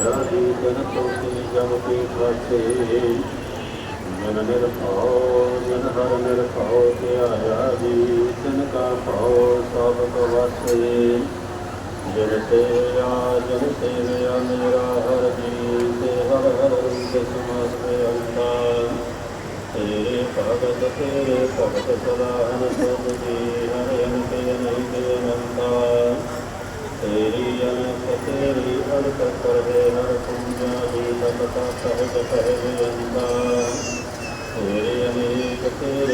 ਹਰ ਪਿਆਰਾ ਜੀ ਜਨ ਤੋਸੀ ਜਮ ਕੀ ਖਾਤੇ ਜਨ ਨਿਰਭਉ ਜਨ ਹਰ ਨਿਰਭਉ ਤੇ ਜੀ ਤਿਨ ਕਾ ਭਉ ਸਭ ਕੋ ਵਸੇ ਜਨ ਤੇ ਜਨ ਤੇ ਮੇਰਾ ਹਰ ਜੀ ਤੇ ਹਰ ਹਰ ਰੂਪ ਸਮਾਸ ਅੰਤਾ ਤੇਰੇ ਭਗਤ ਤੇਰੇ ਭਗਤ ਸਦਾ ਹਨ ਸੁਖ ਜੀ ਹਰ ਅਨ ਤੇ ਅਨੰਤਾ ਤੇਰੀ ਅਨੰਤ ਤੇਰੀ ਨਾਨਕ ਕਰੇ ਹਰ ਪੂਜਾ ਦੇ ਤਪ ਤਾ ਸਹਿਜ ਸਹਿਜ ਅੰਦਾ ਤੇਰੇ ਅਨੇਕ ਤੇ